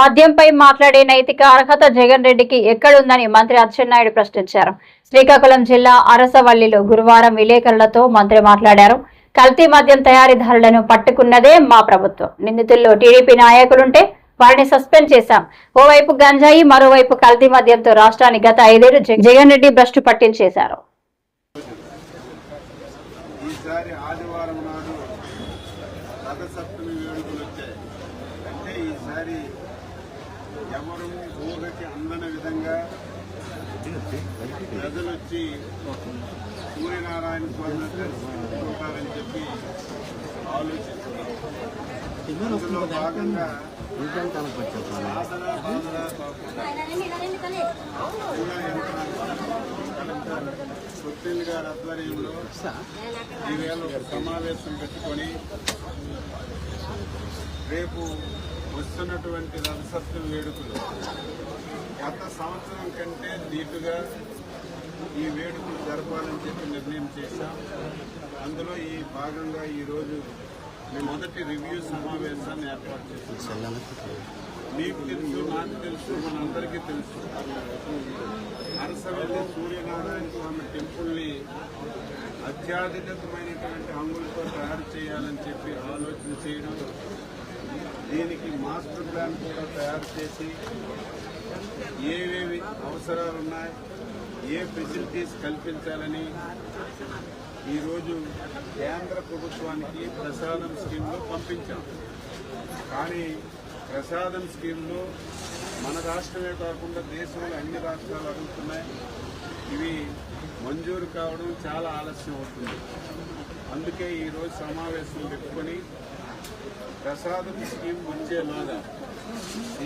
మద్యంపై మాట్లాడే నైతిక అర్హత జగన్ రెడ్డికి ఎక్కడుందని మంత్రి అచ్చెన్నాయుడు ప్రశ్నించారు. శ్రీకాకుళం జిల్లా అరసవల్లిలో గురువారం విలేకరులతో మంత్రి మాట్లాడారు. కల్తీ మద్యం తయారీదారులను పట్టుకున్నదే మా ప్రభుత్వం. నిందితుల్లో టీడీపీ నాయకులుంటే వారిని సస్పెండ్ చేశాం. ఓవైపు గంజాయి మరోవైపు కల్తీ మద్యంతో రాష్ట్రాన్ని గత ఐదేళ్ళు జగన్ రెడ్డి భ్రష్టు పట్టించేశారు. ఈసారి ఆదివారం నాడు రథసప్తమి వేడుకలు వచ్చాయి. అంటే ఈసారి ఎవరు ఊరికి అందని విధంగా ప్రజలు వచ్చి సూర్యనారాయణ స్వామిని దర్శించుకుంటారని చెప్పి ఆలోచిస్తున్నారు. అందులో భాగంగా సాధన బాధన కాకుండా యంత్రాంగం సుప్రీల్ గారి ఆధ్వర్యంలో ఈవేళ ఒక సమావేశం పెట్టుకొని రేపు వస్తున్నటువంటి రథసప్తమి వేడుకలు. గత సంవత్సరం కంటే దీటుగా ఈ వేడుకలు జరపాలని చెప్పి నిర్ణయం చేశాం. అందులో ఈ భాగంగా ఈరోజు మేము మొదటి రివ్యూ సమావేశాన్ని ఏర్పాటు చేస్తున్నాం. మీకు తెలుసు నాకు తెలుసు మనందరికీ తెలుసు. అరసవల్లి సూర్యనారాయణ స్వామి టెంపుల్ని అత్యాధునికమైనటువంటి హంగులతో తయారు చేయాలని చెప్పి ఆలోచన చేయడం దీనికి మాస్టర్ ప్లాన్ కూడా తయారు చేసి ఏవేవి అవసరాలు ఉన్నాయి ఏ ఫెసిలిటీస్ కల్పించాలని ఈరోజు కేంద్ర ప్రభుత్వానికి ప్రసాదం స్కీమ్లో పంపించాం. కానీ ప్రసాదం స్కీమ్లో మన రాష్ట్రమే కాకుండా దేశంలో అన్ని రాష్ట్రాలు అడుగుతున్నాయి. ఇవి మంజూరు కావడం చాలా ఆలస్యం అవుతుంది. అందుకే ఈరోజు సమావేశం పెట్టుకొని ప్రసాదం స్కీమ్ వచ్చేలాగా.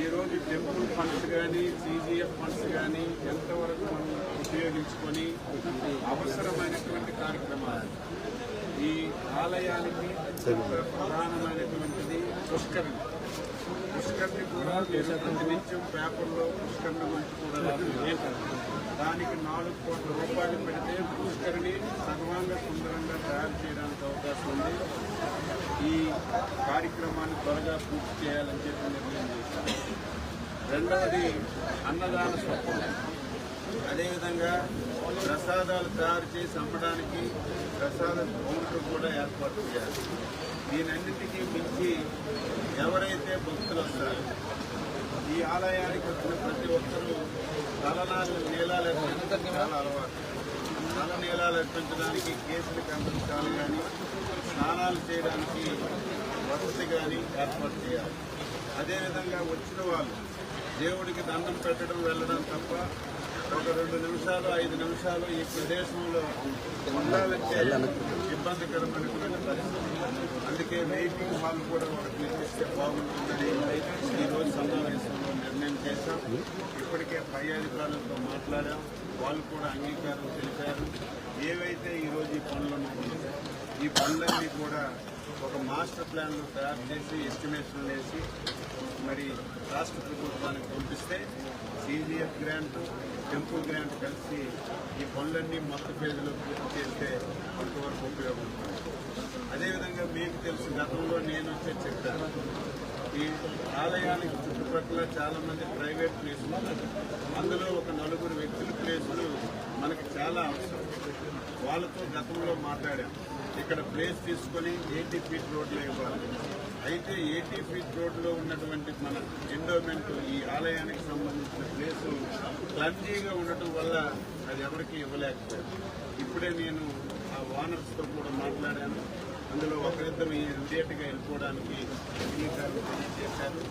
ఈరోజు టెంపుల్ ఫండ్స్ కానీ సీజీఎఫ్ ఫండ్స్ కానీ ఎంతవరకు మనం ఉపయోగించుకొని అవసరమైనటువంటి కార్యక్రమాలు ఈ ఆలయానికి ప్రధానమైనటువంటిది పుష్కరణ. పుష్కర్ని కూడా మీరు ప్రతినిత్యం పేపర్లో పుష్కరణ గురించి కూడా దానికి నాలుగు కోట్ల రూపాయలు పెడితే పుష్కరిని సర్వాంగ సుందరంగా తయారు చేయడానికి అవకాశం ఉంది. ఈ కార్యక్రమాన్ని త్వరగా పూర్తి చేయాలని చెప్పి నిర్ణయం చేశారు. రెండవది అన్నదాన స్వప్నం. అదేవిధంగా ప్రసాదాలు తయారు చేసి అమ్మడానికి ప్రసాద భూములు కూడా ఏర్పాటు చేయాలి. దీనన్నిటికీ మించి ఎవరైతే భక్తులు వస్తారో ఈ ఆలయానికి వచ్చిన ప్రతి ఒక్కరూ తలనాలు నీలాలు అర్పించడం చాలా అలవాటు. తల నీలాలు అర్పించడానికి కేసులు కనిపించాలి కానీ స్నానాలు చేయడానికి వసతి కానీ ఏర్పాటు చేయాలి. అదేవిధంగా వచ్చిన వాళ్ళు దేవుడికి దండం పెట్టడం వెళ్ళడం తప్ప ఒక రెండు నిమిషాలు ఐదు నిమిషాలు ఈ ప్రదేశంలో ఉండాలంటే ఇబ్బందికరమైనటువంటి పరిస్థితి అందుకే వెయిటింగ్ హాల్ కూడా ఒకటి నిర్మిస్తే బాగుంటుందని ఈరోజు సమావేశంలో నిర్ణయం చేశాం. ఇప్పటికే పై అధికారులతో మాట్లాడాం. వాళ్ళు కూడా అంగీకారం తెలిపారు. ఏవైతే ఈరోజు ఈ పనులు ఉన్నాయో ఈ పనులన్నీ కూడా ఒక మాస్టర్ ప్లాన్లు తయారు చేసి ఎస్టిమేషన్ వేసి మరి రాష్ట్ర ప్రభుత్వానికి పంపిస్తే సీజీఎఫ్ గ్రాంట్ టెంపుల్ గ్రాంట్ కలిసి ఈ పనులన్నీ మొత్తం పేజీలో పూర్తి చేస్తే కొంతవరకు ఉపయోగపడుతుంది అదేవిధంగా మీకు తెలుసు గతంలో నేను వచ్చే చెప్పాను ఈ ఆలయానికి చుట్టుపక్కల చాలామంది ప్రైవేట్ ప్లేసులు అందులో ఒక నలుగురు వ్యక్తుల ప్లేసులు మనకు చాలా అవసరం. వాళ్ళతో గతంలో మాట్లాడాం. ఇక్కడ ప్లేస్ తీసుకొని ఎయిటీ ఫీట్ రోడ్లో ఇవ్వాలి. అయితే ఎయిటీ ఫీట్ రోడ్లో ఉన్నటువంటి మన ఎండోమెంట్ ఈ ఆలయానికి సంబంధించిన ప్లేసు క్లంజీగా ఉండటం వల్ల అది ఎవరికి ఇవ్వలేకపోయారు ఇప్పుడే నేను ఆ ఓనర్స్తో కూడా మాట్లాడాను. అందులో ఒకరిద్దరు ఇమీడియట్గా వెళ్ళిపోవడానికి అంగీకారం తెలియజేశారు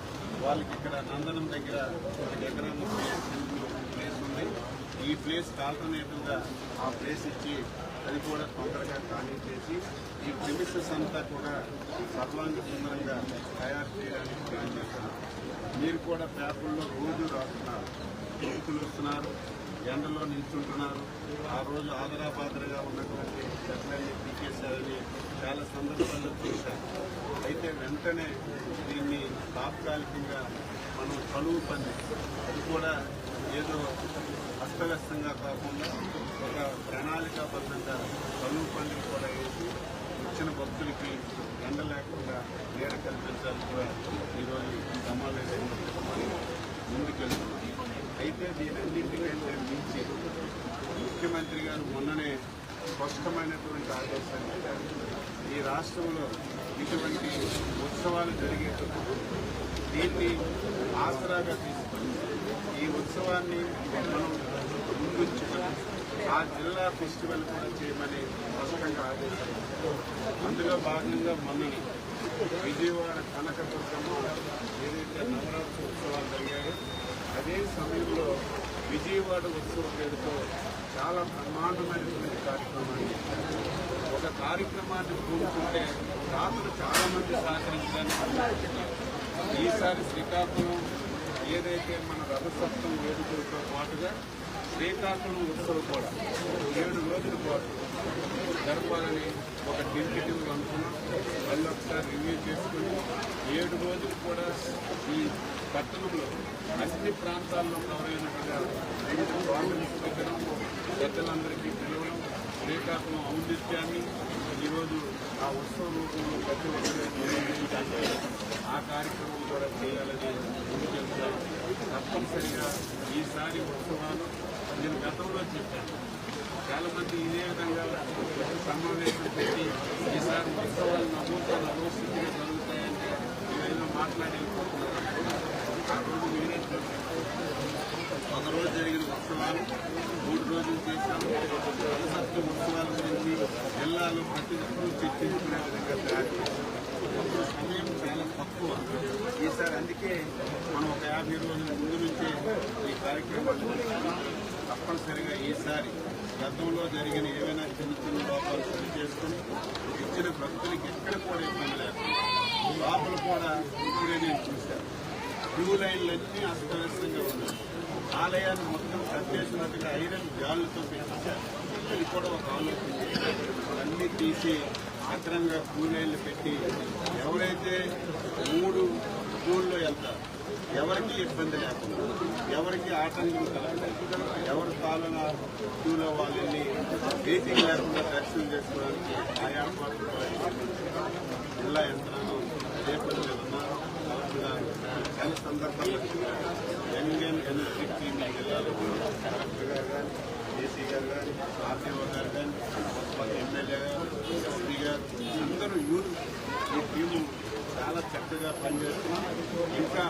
వాళ్ళకి ఇక్కడ నందనం దగ్గర ఒక ఎకరా ముప్పై ప్లేస్ ఉంది. ఈ ప్లేస్ ఆల్టర్నేటివ్గా ఆ ప్లేస్ ఇచ్చి అది కూడా తొందరగా ఖాళీ చేసి ఈ ప్రిమిసెస్ అంతా కూడా సర్వాంగ సుందరంగా తయారు చేయడానికి ప్లాన్ చేస్తున్నారు మీరు కూడా పేపర్లో రోజు రాస్తున్నారు. రైతులు వస్తున్నారు. ఎండలో నిల్చుంటున్నారు. ఆ రోజు ఆదరాబాదరగా ఉన్నటువంటి చెట్లన్నీ పీకేశారని చాలా సందర్భాల్లో చూశారు. అయితే వెంటనే దీన్ని తాత్కాలికంగా మనం కలువు పని అది కూడా ఏదో అస్తవ్యస్తంగా కాకుండా ఒక ప్రణాళికాబద్ధంగా పనులు పనులు కూడా వేసి వచ్చిన భక్తులకి ఎండ లేకుండా నీడ కల్పించాలని కూడా ఈరోజు ఈ సమావేశంలో అయితే దీనన్నింటికంటే మించి ముఖ్యమంత్రి గారు మొన్ననే స్పష్టమైనటువంటి ఆదేశాలు ఇచ్చారు. ఈ రాష్ట్రంలో ఇటువంటి ఉత్సవాలు జరిగేటప్పుడు దీన్ని ఆసరాగా తీసుకుని ఈ ఉత్సవాన్ని మనం ఆ జిల్లా ఫెస్టివల్ కూడా చేయమని స్పష్టంగా ఆదేశాలు అందులో భాగంగా మొన్న విజయవాడ కనకదుర్గమ్మ ఏదైతే నవరాత్రి ఉత్సవాలు జరిగాయో అదే సమయంలో విజయవాడ ఉత్సవం పేరుతో చాలా బ్రహ్మాండమైనటువంటి కార్యక్రమాన్ని ఒక కార్యక్రమాన్ని పూనుకుంటే రాత్రులు చాలామంది సహకరించడానికి ఈసారి శ్రీకాకుళం ఏదైతే మన రథసప్తం వేడుకలతో పాటుగా శ్రీకాకుళం ఉత్సవం కూడా ఏడు రోజుల పాటు జరపాలని ఒక టెంటేటివ్ అనుకున్నాం. మళ్ళీ ఒకసారి రివ్యూ చేసుకుని ఏడు రోజులు కూడా ఈ పట్టణంలో అన్ని ప్రాంతాల్లో కవర్ వివిధ స్వామిని పెట్టడం పెద్దలందరికీ పిలవడం శ్రీకాకుళం ఔన్నత్యాన్ని ఈరోజు ఆ ఉత్సవ రూపంలో ప్రతి ఒక్కరికి ఆ కార్యక్రమం కూడా చేయాలని ముందుకెళ్తారు తప్పనిసరిగా ఈసారి ఉత్సవాలు నేను గతంలో చెప్పాను చాలా మంది ఇదే విధంగా సమావేశం పెట్టి ఈసారి ఉత్సవాలు నమూతో నమోస్థితిగా జరుగుతాయంటే ఏదైనా మాట్లాడి వెళ్ళిపోతున్నారు ఆ రోజు మీరే చూడండి. ఒక రోజు జరిగిన ఉత్సవాలు మూడు రోజులు చేశాము సప్త ఉత్సవాల గురించి జిల్లాలో ప్రతి ఒక్కరూ చర్చించుకునే విధంగా తయారు చేశాము సమయం చాలా తక్కువ. ఈసారి అందుకే మనం ఒక యాభై రోజుల ముందు నుంచే ఈ కార్యక్రమాలు తప్పనిసరిగా ఈసారి గతంలో జరిగిన ఏవైనా చిన్న చిన్న లోపాలు సరి చేసుకుని ఇచ్చిన భక్తులకి ఎక్కడ కూడా ఇబ్బంది లేకుండా లోపల కూడా ఇప్పుడే నేను చూశాను. క్యూ లైన్లన్నీ అస్తవ్యస్తంగా ఉన్నాయి. ఆలయాన్ని మొత్తం కట్టేసినట్టుగా ఐరన్ జాలుతో పెట్టేశారు అది కూడా ఒక ఆలోచన. అన్నీ తీసి అక్రంగా క్యూ లైన్లు పెట్టి ఎవరైతే మూడు స్కూల్లో వెళ్తారు ఎవరికి ఇబ్బంది లేకుండా ఎవరికి ఆటంకం కలగలేదు క్యూలో వాళ్ళు వెళ్ళి వెయిటింగ్ లేకుండా దర్శనం చేసుకోవడానికి ఆ ఏర్పాట్లు జిల్లా యంత్రాంగం రేపటి ఉన్నారు కలెక్టర్ గారు యంగ్ అండ్ ఎనర్జిక్ టీమ్ జిల్లాలో కలెక్టర్ గారు కానీ ఏసీ గారు కానీ ఆర్టీఓ గారు కానీ ఎమ్మెల్యే గారు ఎంపీ గారు అందరూ యూత్ ఈ టీము చాలా చక్కగా పనిచేస్తున్నాం ఇంకా